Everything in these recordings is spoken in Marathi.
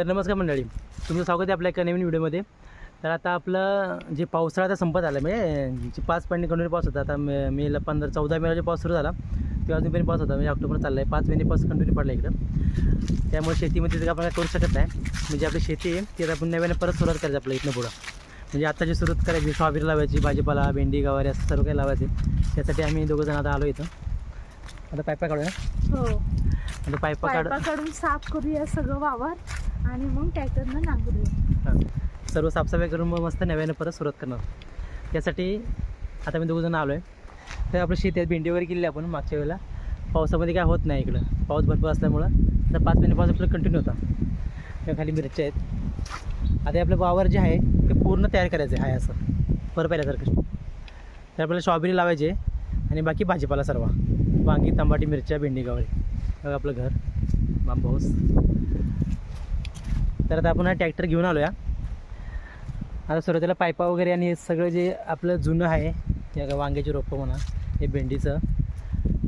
तर नमस्कार मंडळी तुमचं स्वागत आहे आपल्या एका नवीन व्हिडिओमध्ये. तर आता आपलं जे पावसाळा आता संपत आला म्हणजे जे पाच पॉईंट कंटिन्यू पाऊस होता आता मे मेला पंधरा चौदा मेला जे पाऊस सुरू झाला तेव्हा अजूनपर्यंत पाऊस होता म्हणजे ऑक्टोबर चालला आहे पाच महिने पाऊस कंटिन्यू पडला इकडं. त्यामुळे शेतीमध्ये आपण काय करू शकत नाही. म्हणजे आपली शेती आहे ती आता आपण नव्याने परत सुरुवात करायची आपल्या इथनं पुढं. म्हणजे आता जी सुरुवात करायची सोयाबीन लावायची भाजीपाला भेंडी गवारी असं सर्व काही लावायचे त्यासाठी आम्ही दोघं जण आता आलो इथं. आता पायपा काढूया. हो. आता पायपा काढ पायपाकडून साफ करूया सगळं वावर. आणि मग ट्रॅक्टरनं नांगरू. हां. सर्व साफसफाई करून मग मस्त नव्यानं परत सुरुवात करणार. त्यासाठी आता मी दोघं जण आलो आहे तर आपलं शेतात भेंडी वगैरे केली आपण मागच्या वेळेला. पावसामध्ये काय होत नाही इकडं. पाऊस भरपूर असल्यामुळं. तर पाच महिने पाऊस आपलं कंटिन्यू होता. त्या खाली मिरच्या आहेत. आता आपलं वावर जे आहे ते पूर्ण तयार करायचं आहे असं. पर पाहिल्यासारखं. तर आपल्याला स्ट्रॉबेरी लावायची आहे आणि बाकी भाजीपाला सर्व. वांगी तंबाटी मिरच्या भेंडी गावळी आपलं घर. बांबूस. तर आता आपण हा ट्रॅक्टर घेऊन आलो या आता सुरुवातीला पायपा वगैरे आणि हे सगळं जे आपलं जुनं आहे ते वांग्याची रोपं म्हणा हे भेंडीचं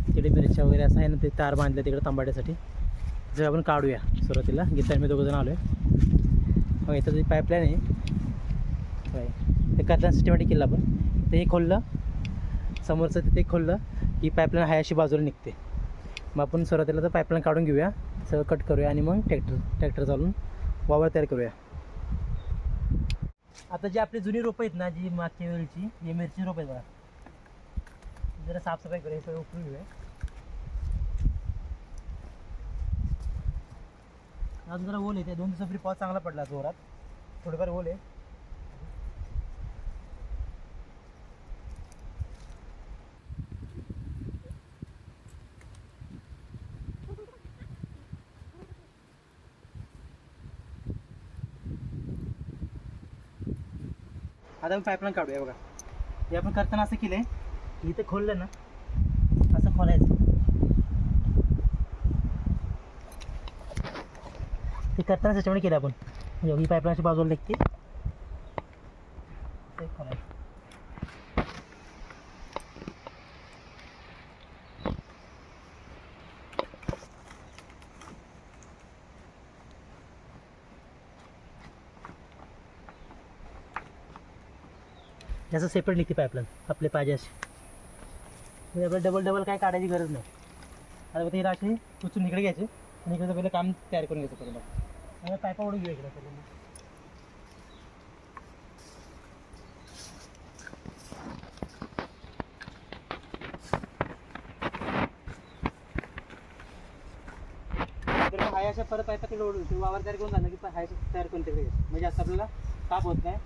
तिकडे मिरच्या वगैरे असं आहे ना ते तार बांधलं तिकडे तांबाट्यासाठी. जे आपण काढूया सुरुवातीला गीता मी दोघं जण आलो आहे हो इथं जी पाईपलाईन आहे होय. ते करताना सिस्टमॅटिक केलं आपण. ते खोललं समोरचं तिथे खोललं की पाईपलाईन आहे अशी बाजूला निघते. मग आपण सुरुवातीला तर पाईपलाईन काढून घेऊया सगळं कट करूया आणि मग ट्रॅक्टर ट्रॅक्टर चालून वावर तयार करूया. आता जी आपली जुनी रोपं आहेत ना जी मागच्या वेळची ही मिरची रोपं आहेत बघा. जरा साफसफाई करूया हे सगळं उकळून घेऊया. अजून जरा ओल आहे दोन दिवसापूर्वी पाऊस चांगला पडला जोरात. थोडंफार ओल आहे. आता आपण पाईपलाईन काढूया बघा. हे आपण करताना असं केलं आहे इथं खोललं ना असं खोलायचं. ते करताना त्याच्यामुळे केलं आपण. म्हणजे ही बाजूला लागते ते खोलायचं याचं सेपरेट निघते पाईपलाईन आपले पाहिजे असे. म्हणजे आपल्याला डबल डबल काय काढायची गरज नाही. आता ते ही उचून इकडे घ्यायची. आणि इकडे पहिलं काम तयार करून घ्यायचं पहिलं. आणि पायपा ओढून घेऊ इकडे पहिलं. हाय अशा परत पायपा तिकडे ओढून वावर तयार करून झालं की हाय तयार करून तिकडे म्हणजे असं आपल्याला ताप होत नाही.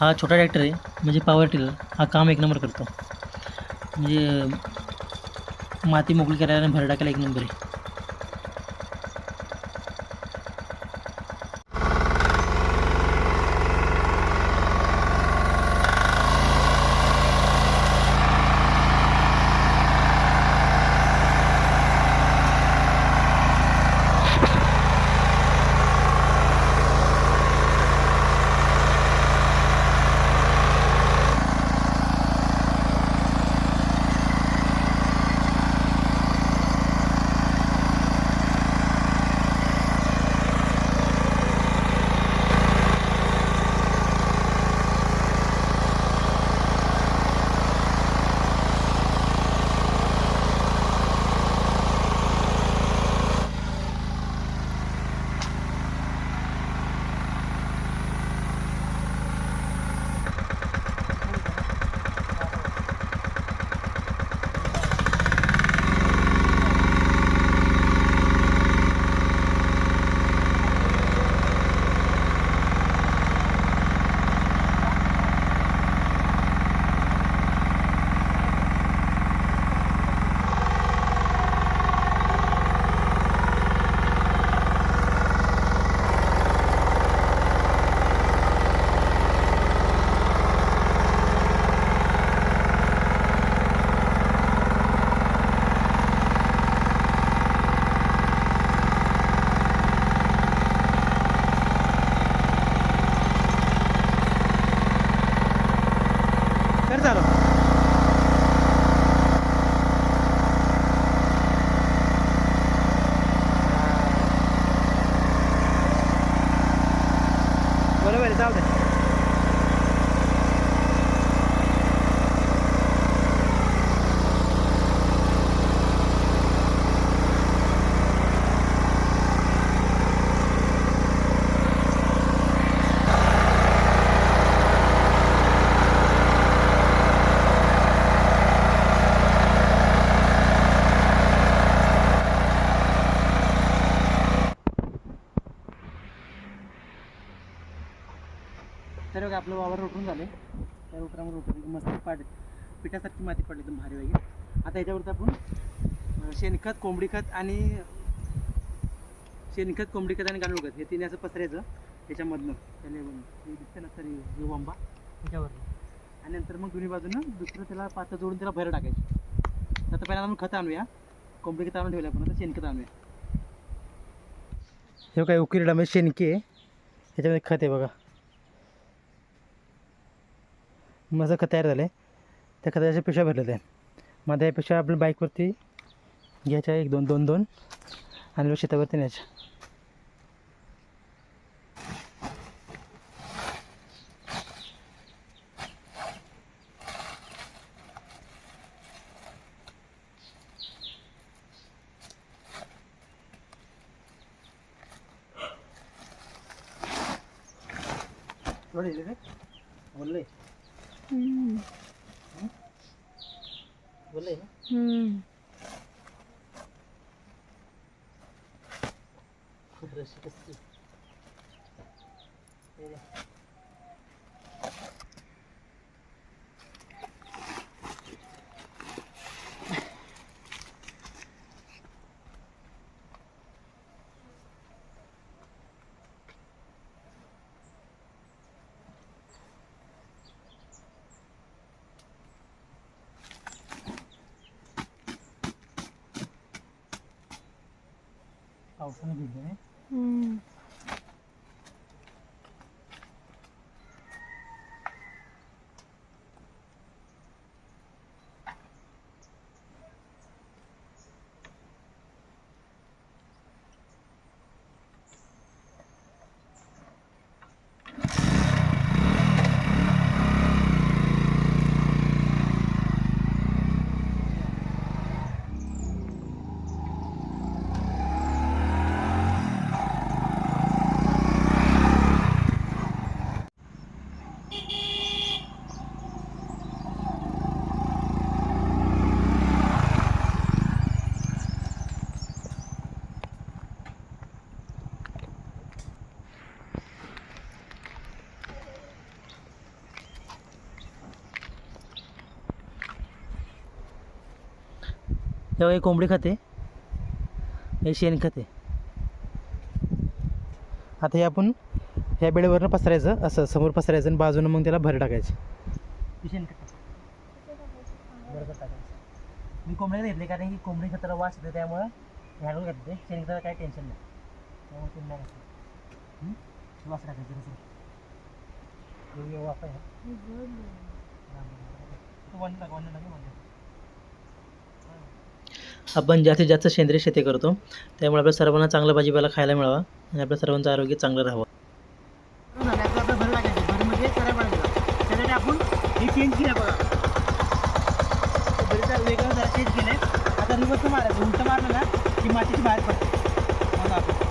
हा छोटा ट्रॅक्टर आहे म्हणजे पॉवर टिलर हा काम एक नंबर करतो. म्हणजे माती मोकळी करायला आणि भर केला एक नंबर आहे. बघा आपलं वावर रोटून झाले त्या रोटरामध्ये रोटून मस्त पाड पिठासारखी माती पडली एकदम भारी वगैरे आता याच्यावरती आपण शेणखत कोंबडी खत आणि शेणखत कोंबडी खत आणि गांडूळ खत. हे तिन्ही असं पसरायचं त्याच्यामधनं त्याला हे दिसतं ना तरी हे वंबा. त्याच्यावर आणि नंतर मग दोन्ही बाजूनं दुसरं त्याला पातं जोडून त्याला भर टाकायची. तर आता पहिला आपण खत आणूया. कोंबडी खत आणून ठेवलं आपण आता शेणखत आणूया. हे काय उकिरी डामे शेणकी. आहे ह्याच्यामध्ये खत आहे बघा. माझं खत तयार झालं आहे त्या खताच्या पिशव्या भरलेल्या आहे माझ्या या पिशव्या आपल्या बाईकवरती घ्यायच्या एक दोन दोन दोन आणि शेतावरती न्यायच्या. बोलले. बोलले ना? पावसाने भिजले तेव्हा हे कोंबडी खाते हे शेणखत आहे आता हे आपण ह्या बेडवरनं पसरायचं असं समोर पसरायचं आणि बाजूनं मग त्याला भर टाकायची. बरोबर टाकायचं मी कोंबड्या घेतले कारण की कोंबडी खताला वास येते त्यामुळं ह्याकडून घातले शेणखताला काही टेन्शन नाही. त्यामुळे. हं? वास टाकायचं कसं वन टाक वन टाक आपण जास्तीत जास्त सेंद्रिय शेती करतो. त्यामुळे आपल्या सर्वांना चांगला भाजीपाला खायला मिळावा आणि आपल्या सर्वांचं आरोग्य चांगलं राहावं त्यासाठी आपण हे चेंज केलं बघा बरेच वेगळं जरा चेंज केलंय आता रिवर्स मारायचं उलटं मारलं ना की मातीची बाहेर पडते मग आपण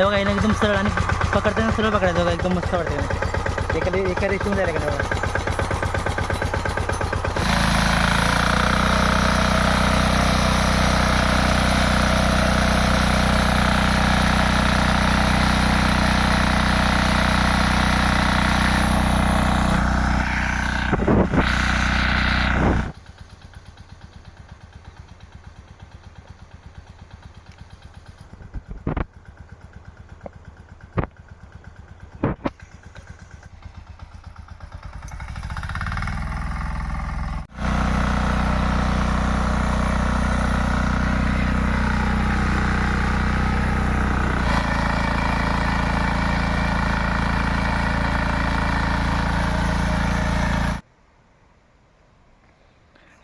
हे बघा एकदम सरळ आणि पकडताना सरळ पकडायचं बघा एकदम मस्त वाटतं एका एका रेषेमध्ये जायला का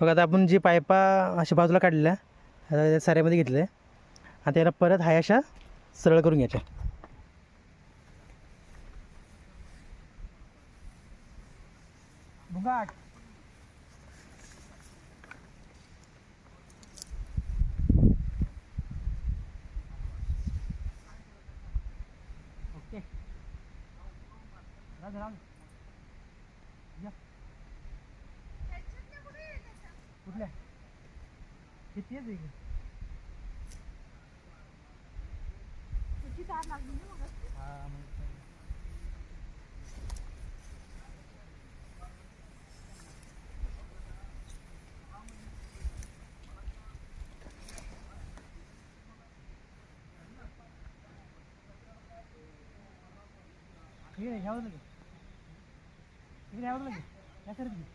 बघा आता आपण जी पायपा अशा बाजूला काढलेल्या आता त्या साऱ्यामध्ये घेतले आणि त्याला परत हाय अशा सरळ करून घ्यायच्या. ओके. कुठल्या? किती आहे इकडे हा मग ठीक आहे घ्यावं लागेल आहे घ्यावं लागेल काय करत नाही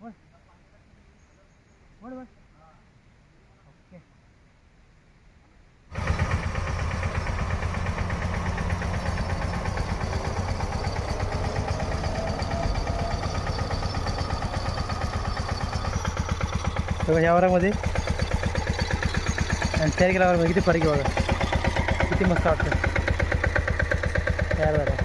वळ वळ वळ ओके तेव्हा ह्या वरामध्ये आणि तयार केल्या वरामध्ये किती फरक आहे बघा किती मस्त वाटतं तयार झालं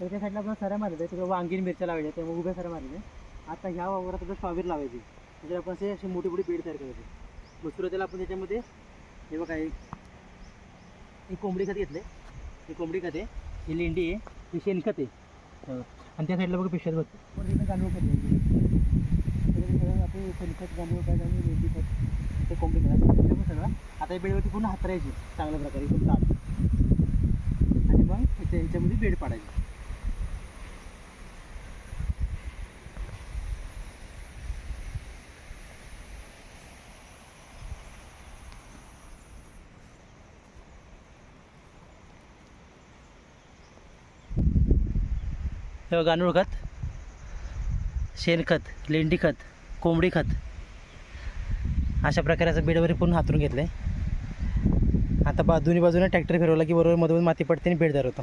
तर त्या साईडला आपण सऱ्या मारले तिकडे वांगीन मिरच्या लावायच्या त्यामुळे उभ्या सऱ्या मारले आता ह्या वावरात आपण स्ट्रॉबेरी लावायची. म्हणजे आपण असे अशी मोठी मोठी बेड तयार करायची. मग सुरुवातीला आपण त्याच्यामध्ये हे बघा एक कोंबडी खत घेतले. ही कोंबडी खत. आहे ही लेंडी आहे. ही शेणखत आहे. हो. आणि त्या साईडला बघा पिशव्यात बघतो गांडूळ खत आपण सगळं आपलं शेणखत गांडूळ खत आणि लेंडी खत. ते कोंबडी खत. सगळं. आता या बेडवरती पूर्ण हातरायची. चांगल्या प्रकारे. एकदम आणि मग त्यांच्यामध्ये बेड पाडायचे. हे गांडूळ खत. शेणखत लेंडी खत कोंबडी खत. अशा प्रकारचं बेडवर पूर्ण हातरून घेतलं आहे आता बा दोन्ही बाजूने ट्रॅक्टर फिरवला की बरोबर मधून माती पडते आणि बेड धरवतो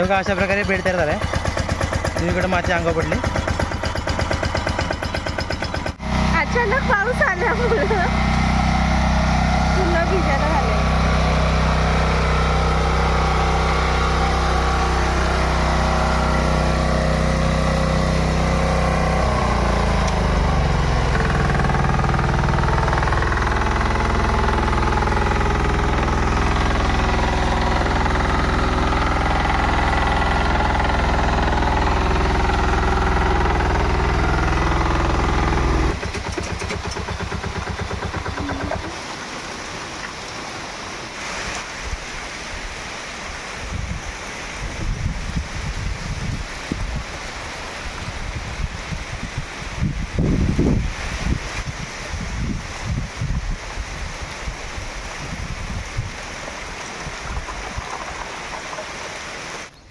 हे बघा अशा प्रकारे बेड तयार झाला आहे दुसरीकडे माती अंगावर पडली. अचानक पाऊस आल्यामुळं पुन्हा भिजायला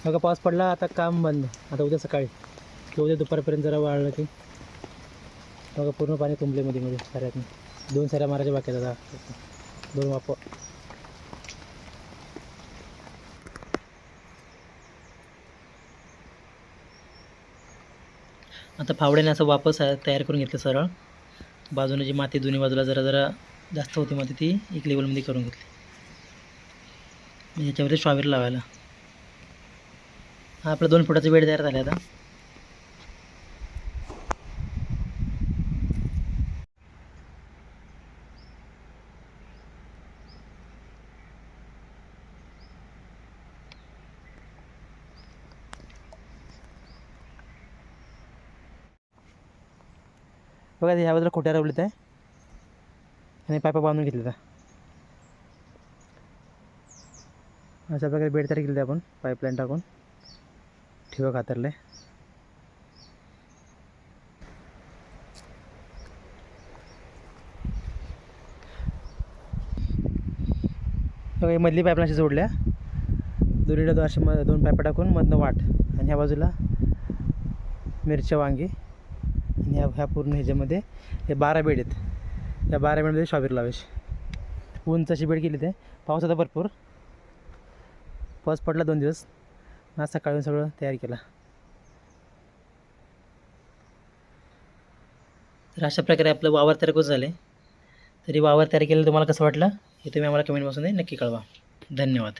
बघा पाऊस पडला आता काम बंद. आता उद्या सकाळी. किंवा उद्या दुपारपर्यंत जरा वाढलं की बघा पूर्ण पाणी तुंबले मध्ये मध्ये सऱ्यातून. दोन साऱ्या मारायच्या बाकी आहेत आता. दोन वाप आता फावड्याने असं वापस तयार करून घेतलं सरळ. बाजूने जी माती दोन्ही बाजूला जरा जरा जास्त होती माती ती एक लेवलमध्ये करून घेतली. याच्यावरती ह्याच्यावरती लावायला. हा आपला दोन फुटाचा बेड तयार झाला आता. बघा ह्या बाजूला खोट्या रवलीत आहे. आणि पायपा बांधून घेतले अशा प्रकारे बेड तयार केले आपण पाईपलाईन टाकून. ठेवा कातरले मधली पाईपलाईन अशी जोडल्या. दोन्हीला दोन असे म- दोन पायप टाकून मधनं वाट. आणि ह्या बाजूला मिरच्या वांगी. आणि ह्या ह्या पूर्ण ह्याच्यामध्ये हे बारा बेड आहेत. या बारा बेडमध्ये शॉबीर लावेश. उंच अशी बेड केली ते. पाऊस होता भरपूर. पाऊस पडला दोन दिवस. आज सकाळी सगळं तयार केला. तर अशा प्रकारे आपलं वावर तयार कसं झालं. तरी वावर तयार केलं तुम्हाला कसं वाटलं हे तुम्ही आम्हाला कमेंटपासून नक्की कळवा. धन्यवाद.